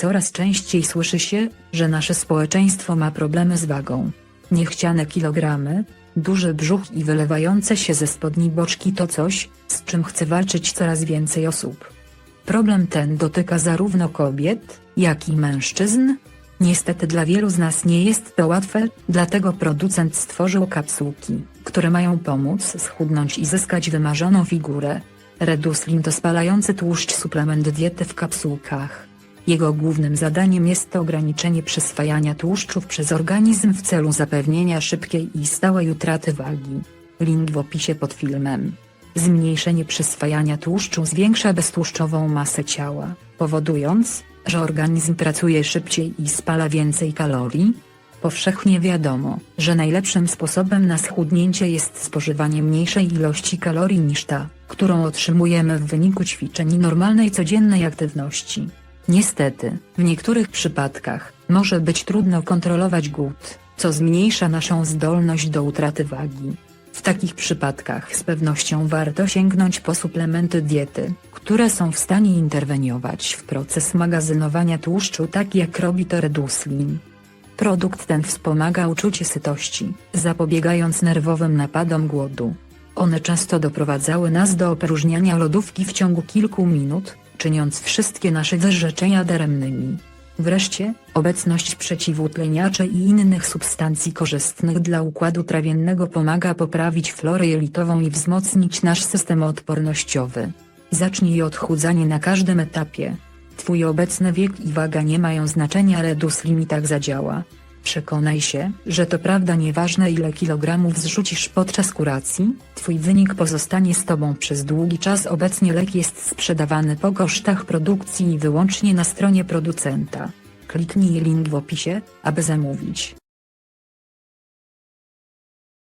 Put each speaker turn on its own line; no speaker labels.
Coraz częściej słyszy się, że nasze społeczeństwo ma problemy z wagą. Niechciane kilogramy, duży brzuch i wylewające się ze spodni boczki to coś, z czym chce walczyć coraz więcej osób. Problem ten dotyka zarówno kobiet, jak i mężczyzn. Niestety dla wielu z nas nie jest to łatwe, dlatego producent stworzył kapsułki, które mają pomóc schudnąć i zyskać wymarzoną figurę. Reduslim to spalający tłuszcz suplement diety w kapsułkach. Jego głównym zadaniem jest ograniczenie przyswajania tłuszczów przez organizm w celu zapewnienia szybkiej i stałej utraty wagi. Link w opisie pod filmem. Zmniejszenie przyswajania tłuszczu zwiększa beztłuszczową masę ciała, powodując, że organizm pracuje szybciej i spala więcej kalorii. Powszechnie wiadomo, że najlepszym sposobem na schudnięcie jest spożywanie mniejszej ilości kalorii niż ta, którą otrzymujemy w wyniku ćwiczeń i normalnej codziennej aktywności. Niestety, w niektórych przypadkach, może być trudno kontrolować głód, co zmniejsza naszą zdolność do utraty wagi. W takich przypadkach z pewnością warto sięgnąć po suplementy diety, które są w stanie interweniować w proces magazynowania tłuszczu tak jak robi to Reduslim. Produkt ten wspomaga uczucie sytości, zapobiegając nerwowym napadom głodu. One często doprowadzały nas do opróżniania lodówki w ciągu kilku minut, czyniąc wszystkie nasze wyrzeczenia daremnymi. Wreszcie, obecność przeciwutleniaczy i innych substancji korzystnych dla układu trawiennego pomaga poprawić florę jelitową i wzmocnić nasz system odpornościowy. Zacznij odchudzanie na każdym etapie. Twój obecny wiek i waga nie mają znaczenia Redus Lim i tak zadziała. Przekonaj się, że to prawda nieważne ile kilogramów zrzucisz podczas kuracji, twój wynik pozostanie z tobą przez długi czas obecnie lek jest sprzedawany po kosztach produkcji i wyłącznie na stronie producenta. Kliknij link w opisie, aby zamówić.